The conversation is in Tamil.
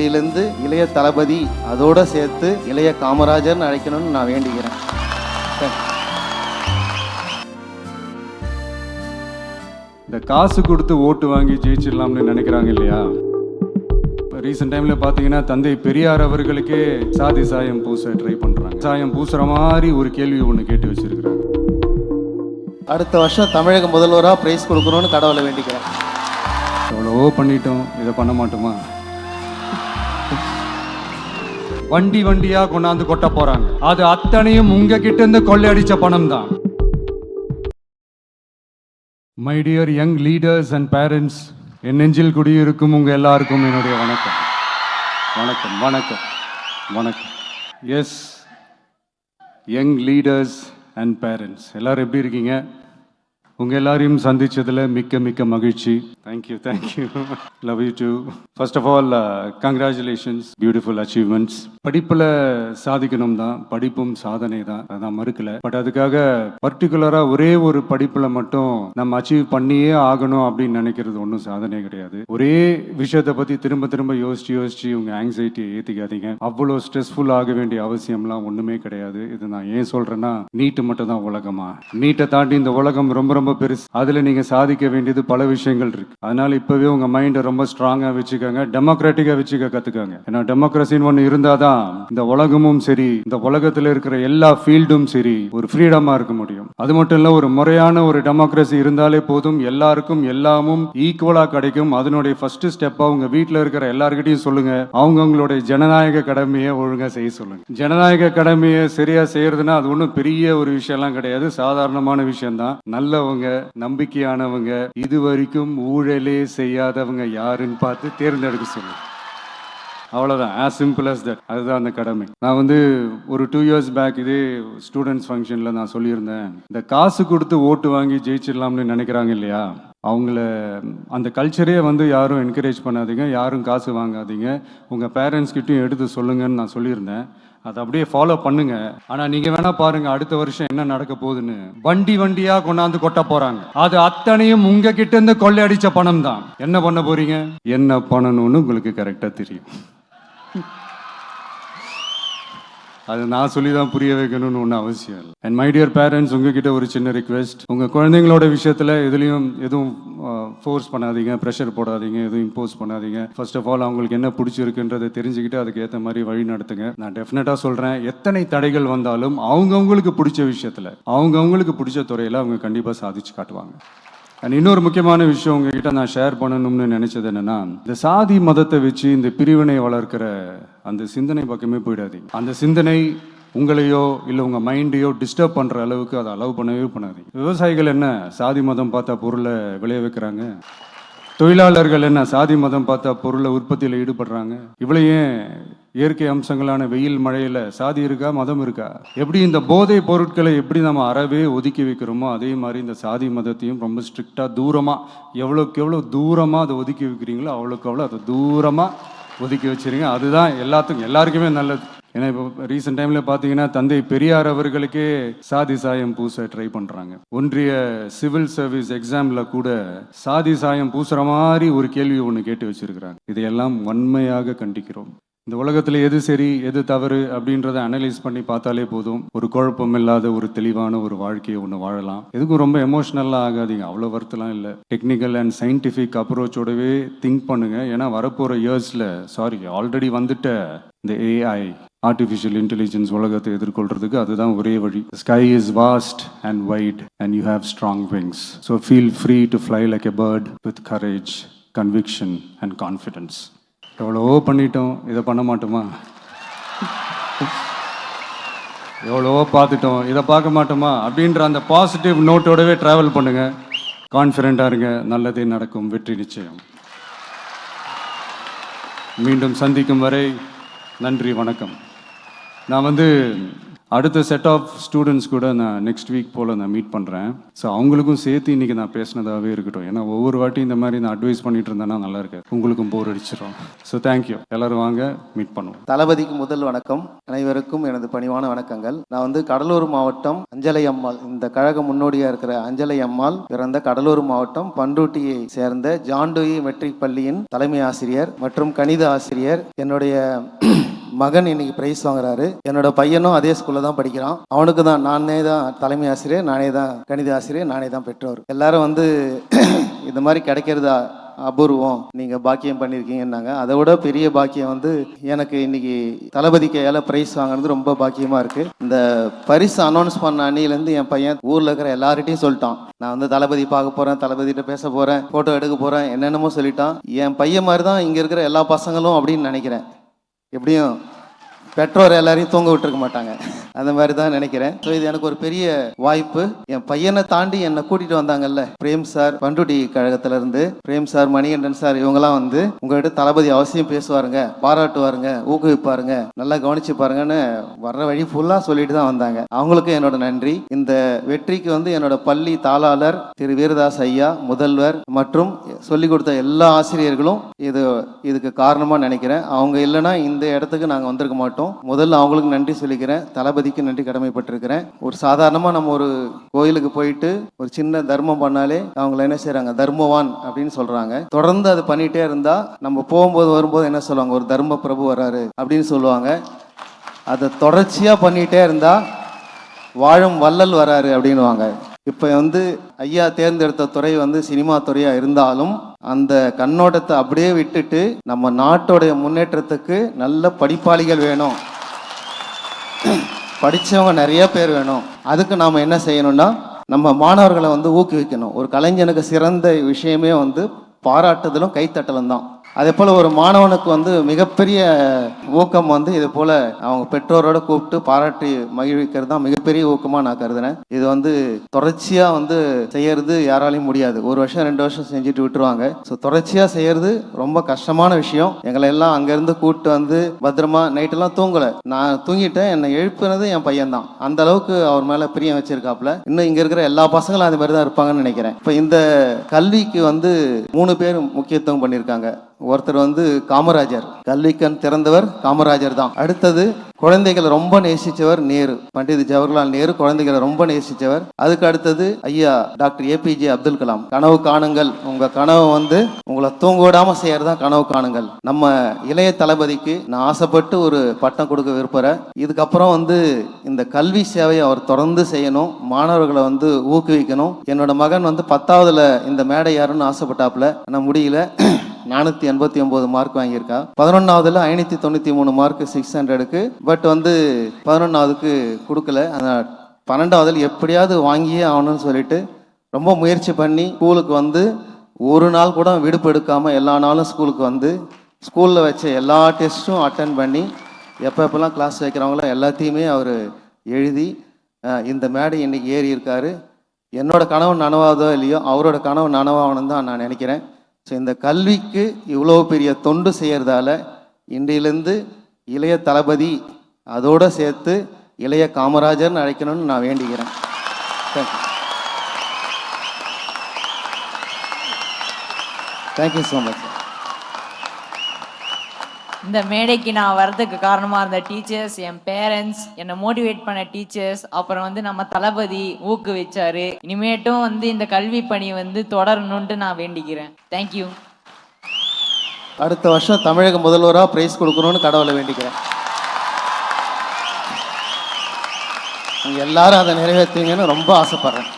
இன்னிலிருந்து இளைய தளபதி அதோட சேர்த்து இளைய காமராஜர்னு அழைக்கணும்னு நான் வேண்டிக்கிறேன். இந்த காசு கொடுத்து ஓட்டு வாங்கி ஜெயிச்சிடலாம்னு நினைக்கிறாங்க இல்லையா? ரீசெண்ட் டைம்ல பாத்தீங்கன்னா தந்தை பெரியார் அவர்களுக்கே சாதி சாயம் பூச ட்ரை பண்றாங்க. சாயம் பூசுற மாதிரி ஒரு கேள்வி ஒன்று கேட்டு வச்சிருக்கிறாங்க. அடுத்த வருஷம் தமிழக முதல்வராக பிரைஸ் கொடுக்கணும்னு கடவுளை வேண்டிக்கிறேன். எவ்வளவோ பண்ணிட்டோம். இதை பண்ண மாட்டோமா? வண்டி வண்டியா கொண்டாந்து கொட்ட போறாங்க. அது அத்தனையும் உங்க கிட்ட இருந்து கொள்ளையடிச்ச பணம் தான் my dear young leaders and parents என் நெஞ்சில் குடியிருக்கும் உங்க எல்லாருக்கும் என்னுடைய வணக்கம். வணக்கம் வணக்கம் வணக்கம். Yes young leaders and parents எல்லாரும் எப்படி இருக்கீங்க? உங்கள் எல்லாரையும் சந்தித்ததில் மிக்க மிக்க மகிழ்ச்சி. Thank you thank you love you too first of all congratulations beautiful achievements படிப்புல சாதிக்கணும் தான் படிப்பும் சாதனை தான் அதான் மறுக்கல. பட் அதுக்காக பர்டிகுலரா ஒரே ஒரு படிப்புல மட்டும் நம்ம அச்சீவ் பண்ணியே ஆகணும் அப்படின்னு நினைக்கிறது ஒன்றும் சாதனை கிடையாது. ஒரே விஷயத்தை பத்தி திரும்ப திரும்ப யோசிச்சு யோசிச்சு உங்க ஆங்ஸைட்டியை ஏத்திக்காதீங்க. அவ்வளோ ஸ்ட்ரெஸ்ஃபுல் ஆக வேண்டிய அவசியம்லாம் ஒண்ணுமே கிடையாது. இது நான் ஏன் சொல்றேன்னா நீட்டு மட்டும் தான் உலகமா? நீட்டை தாண்டி இந்த உலகம் ரொம்ப ரொம்ப பெருசு. அதுல நீங்க சாதிக்க வேண்டியது பல விஷயங்கள் இருக்கு. அதனால் இப்போவே உங்கள் மைண்டை ரொம்ப ஸ்ட்ராங்காக வச்சுக்கோங்க டெமோக்ராட்டிக்காக வச்சுக்க கற்றுக்கோங்க ஏன்னா டெமோக்ரஸின்னு ஒன்று இருந்தால் தான் இந்த உலகமும் சரி இந்த உலகத்தில் இருக்கிற எல்லா ஃபீல்டும் சரி ஒரு ஃப்ரீடமாக இருக்க முடியும். அது மட்டும் இல்லை ஒரு முறையான ஒரு டெமோக்ரஸி இருந்தாலே போதும் எல்லாருக்கும் எல்லாமும் ஈக்குவலாக கிடைக்கும். அதனுடைய ஃபர்ஸ்ட் ஸ்டெப்பாக உங்கள் வீட்டில் இருக்கிற எல்லாருக்கிட்டையும் சொல்லுங்க. அவங்கவுங்களுடைய ஜனநாயக கடமையை ஒழுங்காக செய்ய சொல்லுங்க. ஜனநாயக கடமையை சரியாக செய்யறதுன்னா அது ஒன்றும் பெரிய ஒரு விஷயம்லாம் கிடையாது. சாதாரணமான விஷயம்தான். நல்லவங்க நம்பிக்கையானவங்க இது வரைக்கும் ஊர் ஊழலே செய்யாதவங்க யாருன்னு பார்த்து தேர்ந்தெடுக்க சொல்லு. அவ்வளோதான் ஆஸ் சிம்பிள் அஸ் தட் அதுதான் அந்த கடமை. நான் வந்து ஒரு டூ இயர்ஸ் பேக் இதே ஸ்டூடெண்ட்ஸ் ஃபங்க்ஷனில் நான் சொல்லியிருந்தேன். இந்த காசு கொடுத்து ஓட்டு வாங்கி ஜெயிச்சிடலாம்னு நினைக்கிறாங்க இல்லையா? அவங்கள அந்த கல்ச்சரே வந்து யாரும் என்கரேஜ் பண்ணாதீங்க. யாரும் காசு வாங்காதீங்க. உங்கள் பேரண்ட்ஸ்கிட்டையும் எடுத்து சொல்லுங்கன்னு நான் சொல்லியிருந்தேன். அதை அப்படியே ஃபாலோ பண்ணுங்க. ஆனா நீங்க வேணா பாருங்க அடுத்த வருஷம் என்ன நடக்க போகுதுன்னு. வண்டி வண்டியா கொண்டாந்து கொட்ட போறாங்க. அது அத்தனையும் உங்க கிட்ட இருந்து கொள்ளையடிச்ச பணம் தான் என்ன பண்ண போறீங்க? என்ன பண்ணணும்னு உங்களுக்கு கரெக்டா தெரியும். அது நான் சொல்லி தான் புரிய வைக்கணும்னு ஒன்றும் அவசியம் இல்லை. அண்ட் மை டியர் பேரண்ட்ஸ் உங்ககிட்ட ஒரு சின்ன ரிக்வெஸ்ட் உங்கள் குழந்தைங்களோட விஷயத்தில் எதுலேயும் எதுவும் ஃபோர்ஸ் பண்ணாதீங்க ப்ரெஷர் போடாதீங்க எதுவும் இம்போஸ் பண்ணாதீங்க. ஃபர்ஸ்ட் ஆஃப் ஆல் அவங்களுக்கு என்ன பிடிச்சிருக்குன்றதை தெரிஞ்சுக்கிட்டு அதுக்கு ஏற்ற மாதிரி வழி நடத்துங்க. நான் டெஃபினட்டாக சொல்கிறேன் எத்தனை தடைகள் வந்தாலும் அவங்கவுங்களுக்கு பிடிச்ச விஷயத்தில் அவங்கவுங்களுக்கு பிடிச்ச துறையில் அவங்க கண்டிப்பாக சாதிச்சு காட்டுவாங்க. அண்ட் இன்னொரு முக்கியமான விஷயம் உங்ககிட்ட நான் ஷேர் பண்ணணும்னு நினைச்சது என்னன்னா இந்த சாதி மதத்தை வச்சு இந்த பிரிவினை வளர்க்கிற அந்த சிந்தனை பக்கமே போயிடாது அந்த சிந்தனை உங்களையோ இல்லை உங்கள் மைண்டையோ டிஸ்டர்ப் பண்ணுற அளவுக்கு அதை அலோவ் பண்ணவே பண்ணாது விவசாயிகள் என்ன சாதி மதம் பார்த்தா பொருளை விளைய வைக்கிறாங்க? தொழிலாளர்கள் என்ன சாதி மதம் பார்த்தா பொருளை உற்பத்தியில் ஈடுபடுறாங்க? இவ்வளோ ஏன் இயற்கை அம்சங்களான வெயில் மழையில் சாதி இருக்கா மதம் இருக்கா? எப்படி இந்த போதை பொருட்களை எப்படி நம்ம அறவே ஒதுக்கி வைக்கிறோமோ அதே மாதிரி இந்த சாதி மதத்தையும் ரொம்ப ஸ்ட்ரிக்டாக தூரமாக எவ்வளோக்கு எவ்வளோ தூரமாக அதை ஒதுக்கி வைக்கிறீங்களோ அவ்வளோக்கு அவ்வளோ அதை தூரமாக ஒதுக்கி வச்சுருங்க. அதுதான் எல்லாத்துக்கும் எல்லாருக்குமே நல்லது. ஏன்னா இப்போ ரீசெண்ட் டைமில் பார்த்தீங்கன்னா தந்தை பெரியார் அவர்களுக்கே சாதி சாயம் பூச ட்ரை பண்ணுறாங்க ஒன்றிய சிவில் சர்வீஸ் எக்ஸாமில் கூட சாதி சாயம் பூசுகிற மாதிரி ஒரு கேள்வி ஒன்று கேட்டு வச்சுருக்கிறாங்க. இதையெல்லாம் வன்மையாக கண்டிக்கிறோம். இந்த உலகத்தில் எது சரி எது தவறு அப்படின்றத அனலைஸ் பண்ணி பார்த்தாலே போதும். ஒரு குழப்பம் இல்லாத ஒரு தெளிவான ஒரு வாழ்க்கையை ஒன்று வாழலாம். எதுக்கும் ரொம்ப எமோஷ்னலாக ஆகாதீங்க. அவ்வளோ வருத்தலாம் இல்லை. டெக்னிக்கல் அண்ட் சயின்டிஃபிக் அப்ரோச்சோடவே திங்க் பண்ணுங்க. ஏன்னா வரப்போகிற இயர்ஸில் சாரி ஆல்ரெடி வந்துட்ட இந்த ஏஐ ஆர்டிஃபிஷியல் இன்டெலிஜென்ஸ் உலகத்தை எதிர்கொள்றதுக்கு அதுதான் ஒரே வழி. Sky is vast and wide and you have strong wings so feel free to fly like a bird with courage conviction and confidence எவ்வளவோ பண்ணிட்டோம். இதை பண்ண மாட்டோமா? எவ்வளவோ பார்த்துட்டோம். இதை பார்க்க மாட்டோமா? அப்படின்ற அந்த பாசிட்டிவ் நோட்டோடவே ட்ராவல் பண்ணுங்க. கான்ஃபிடென்ட்டாக இருங்க. நல்லதே நடக்கும். வெற்றி நிச்சயம். மீண்டும் சந்திக்கும் வரை நன்றி வணக்கம். நான் வந்து அடுத்த செட் ஆஃப் ஸ்டூடெண்ட்ஸ் கூட நான் நெக்ஸ்ட் வீக் போல் நான் மீட் பண்ணுறேன் ஸோ அவங்களுக்கும் சேர்த்து இன்றைக்கி நான் பேசினதாகவே இருக்கட்டும். ஏன்னா ஒவ்வொரு வாட்டி இந்த மாதிரி நான் அட்வைஸ் பண்ணிட்டு இருந்தேன்னா நல்லா இருக்கு உங்களுக்கும் போர் அடிச்சிடும் ஸோ தேங்க்யூ எல்லோரும் வாங்க மீட் பண்ணுவோம். தளபதிக்கு முதல் வணக்கம். அனைவருக்கும் எனது பணிவான வணக்கங்கள். நான் வந்து கடலூர் மாவட்டம் அஞ்சலை அம்மாள். இந்த கழக முன்னோடியாக இருக்கிற அஞ்சலை அம்மாள் பிறந்த கடலூர் மாவட்டம் பண்ருட்டியை சேர்ந்த ஜான்டோயி மெட்ரிக் பள்ளியின் தலைமை ஆசிரியர் மற்றும் கணித ஆசிரியர். என்னுடைய மகன் இன்னைக்கு பிரைஸ் வாங்குறாரு. என்னோட பையனும் அதே ஸ்கூல்ல தான் படிக்கிறான். அவனுக்கு தான் நானே தான் தலைமை ஆசிரியர் நானே தான் கணித ஆசிரியர் நானே தான் பெற்றோர். எல்லாரும் வந்து இந்த மாதிரி கிடைக்கிறதா அபூர்வம். நீங்க பாக்கியம் பண்ணியிருக்கீங்கன்னாங்க அதை விட பெரிய பாக்கியம் வந்து எனக்கு இன்னைக்கு தளபதி கையால பிரைஸ் வாங்குறது ரொம்ப பாக்கியமா இருக்கு. இந்த பரிசு அனௌன்ஸ் பண்ண அன்னிலேருந்து என் பையன் ஊர்ல இருக்கிற எல்லார்கிட்டையும் சொல்லிட்டான். நான் வந்து தளபதி பார்க்க போறேன் தளபதிகிட்ட பேச போறேன் போட்டோ எடுக்க போறேன் என்னென்னமோ சொல்லிட்டான். என் பையன் மாதிரி தான் இங்க இருக்கிற எல்லா பசங்களும் அப்படின்னு நினைக்கிறேன். எப்படியும் பெற்றோர் எல்லாரையும் தூங்க விட்டுருக்க மாட்டாங்க. அந்த மாதிரி தான் நினைக்கிறேன். ஸோ இது எனக்கு ஒரு பெரிய வாய்ப்பு. என் பையனை தாண்டி என்னை கூட்டிட்டு வந்தாங்கல்ல பிரேம் சார் பண்டுடி கழகத்துல இருந்து பிரேம் சார் மணிகண்டன் சார் இவங்கெல்லாம் வந்து உங்கள்கிட்ட தளபதி அவசியம் பேசுவாருங்க பாராட்டுவாருங்க ஊக்குவிப்பாருங்க நல்லா கவனிச்சு பாருங்கன்னு வர்ற வழி ஃபுல்லாக சொல்லிட்டு தான் வந்தாங்க. அவங்களுக்கும் என்னோட நன்றி. இந்த வெற்றிக்கு வந்து என்னோட பள்ளி தாளாளர் திரு வீரதாஸ் ஐயா முதல்வர் மற்றும் சொல்லிக் கொடுத்த எல்லா ஆசிரியர்களும் இது இதுக்கு காரணமாக நினைக்கிறேன். அவங்க இல்லைன்னா இந்த இடத்துக்கு நாங்கள் வந்திருக்க மாட்டோம். முதல்ல அவங்களுக்கு நன்றி சொல்லிக்கிறேன். தளபதிக்கு நன்றி கடமைப்பட்டிருக்கிறேன். ஒரு சாதாரணமாக நம்ம ஒரு கோயிலுக்கு போயிட்டு ஒரு சின்ன தர்மம் பண்ணாலே அவங்கள என்ன செய்கிறாங்க தர்மவான் அப்படின்னு சொல்றாங்க. தொடர்ந்து அது பண்ணிட்டே இருந்தா நம்ம போகும்போது வரும்போது என்ன சொல்லுவாங்க? ஒரு தர்ம பிரபு வராரு அப்படின்னு சொல்லுவாங்க. அதை தொடர்ச்சியா பண்ணிட்டே இருந்தா வாழும் வள்ளல் வராரு அப்படின்னுவாங்க. இப்போ வந்து ஐயா தேர்ந்தெடுத்த துறை வந்து சினிமா துறையாக இருந்தாலும் அந்த கண்ணோட்டத்தை அப்படியே விட்டுட்டு நம்ம நாட்டோடைய முன்னேற்றத்துக்கு நல்ல படிப்பாளிகள் வேணும். படித்தவங்க நிறைய பேர் வேணும். அதுக்கு நாம் என்ன செய்யணும்னா நம்ம மாணவர்களை வந்து ஊக்குவிக்கணும். ஒரு கலைஞனுக்கு சிறந்த விஷயமே வந்து பாராட்டுதலும் கைத்தட்டலும் தான் அதே போல் ஒரு மாணவனுக்கு வந்து மிகப்பெரிய ஊக்கம் வந்து இது போல் அவங்க பெற்றோரோட கூப்பிட்டு பாராட்டி மகிழ்விக்கிறது தான் மிகப்பெரிய ஊக்கமாக நான் கருதுனேன் இது வந்து தொடர்ச்சியாக வந்து செய்யறது யாராலையும் முடியாது. ஒரு வருஷம் ரெண்டு வருஷம் செஞ்சுட்டு விட்டுருவாங்க. ஸோ தொடர்ச்சியாக செய்யறது ரொம்ப கஷ்டமான விஷயம். எங்களை எல்லாம் அங்கேருந்து கூப்பிட்டு வந்து பத்திரமா நைட்டெல்லாம் தூங்கலை. நான் தூங்கிட்டேன். என்னை எழுப்புனது என் பையன் தான். அந்த அளவுக்கு அவர் மேலே பிரியம் வச்சிருக்காப்புல. இன்னும் இங்கே இருக்கிற எல்லா பசங்களும் அது மாதிரி தான் இருப்பாங்கன்னு நினைக்கிறேன். இப்போ இந்த கல்விக்கு வந்து மூணு பேர் முக்கியத்துவம் பண்ணியிருக்காங்க. ஒருத்தர் வந்து காமராஜர். கல்விக்கண் திறந்தவர் காமராஜர் தான். அடுத்தது குழந்தைகளை ரொம்ப நேசிச்சவர் நேரு. பண்டித் ஜவஹர்லால் நேரு குழந்தைகளை ரொம்ப நேசிச்சவர். அதுக்கு அடுத்தது ஐயா டாக்டர் ஏபிஜே அப்துல் கலாம். கனவு காணுங்கள். உங்க கனவு வந்து உங்களை தூங்க விடாம செய்யறதுதான் கனவு காணுங்கள். நம்ம இளைய தளபதிக்கு நான் ஆசைப்பட்டு ஒரு பட்டம் கொடுக்க விரும்புகிறேன் இதுக்கப்புறம் வந்து இந்த கல்வி சேவையை அவர் தொடர்ந்து செய்யணும். மாணவர்களை வந்து ஊக்குவிக்கணும். என்னோட மகன் வந்து பத்தாவதுல இந்த மேடை யாருன்னு ஆசைப்பட்டாப்புல. ஆனால் முடியல. நானூற்றி எண்பத்தி ஒம்பது மார்க் வாங்கியிருக்கா. பதினொன்றாவதுல ஐநூற்றி தொண்ணூற்றி மூணு மார்க் சிக்ஸ் ஹண்ட்ரடுக்கு பட் வந்து பதினொன்றாவதுக்கு கொடுக்கல. ஆனால் பன்னெண்டாவதுல எப்படியாவது வாங்கியே ஆகணும்னு சொல்லிட்டு ரொம்ப முயற்சி பண்ணி ஸ்கூலுக்கு வந்து ஒரு நாள் கூட விடுப்பு எடுக்காமல் எல்லா நாளும் ஸ்கூலுக்கு வந்து ஸ்கூலில் வச்ச எல்லா டெஸ்ட்டும் அட்டன் பண்ணி எப்போ எப்போல்லாம் கிளாஸ் வைக்கிறவங்களோ எல்லாத்தையுமே அவர் எழுதி இந்த மேடை இன்றைக்கி ஏறி இருக்காரு. என்னோட கனவு நனவாதோ இல்லையோ அவரோட கனவு நனவாகணும் தான் நான் நினைக்கிறேன். ஸோ இந்த கல்விக்கு இவ்வளோ பெரிய தொண்டு செய்யறதால இன்றையிலேருந்து இளைய தளபதி அதோட சேர்த்து இளைய காமராஜர்னு அழைக்கணும்னு நான் வேண்டிக்கிறேன். தேங்க்யூ தேங்க்யூ ஸோ மச் இந்த மேடைக்கு நான் வர்றதுக்கு காரணமாக இருந்த டீச்சர்ஸ் என் பேரண்ட்ஸ் என்னை மோட்டிவேட் பண்ண டீச்சர்ஸ் அப்புறம் வந்து நம்ம தளபதி ஊக்குவிச்சாரு. இனிமேட்டும் வந்து இந்த கல்வி பணி வந்து தொடரணுன்ட்டு நான் வேண்டிக்கிறேன். தேங்க்யூ அடுத்த வருஷம் தமிழக முதல்வராக பிரைஸ் கொடுக்கணும்னு கடவுளை வேண்டிக்கிறேன். எல்லாரும் அதை நிறைவேற்றுவீங்கன்னு ரொம்ப ஆசைப்படுறேன்.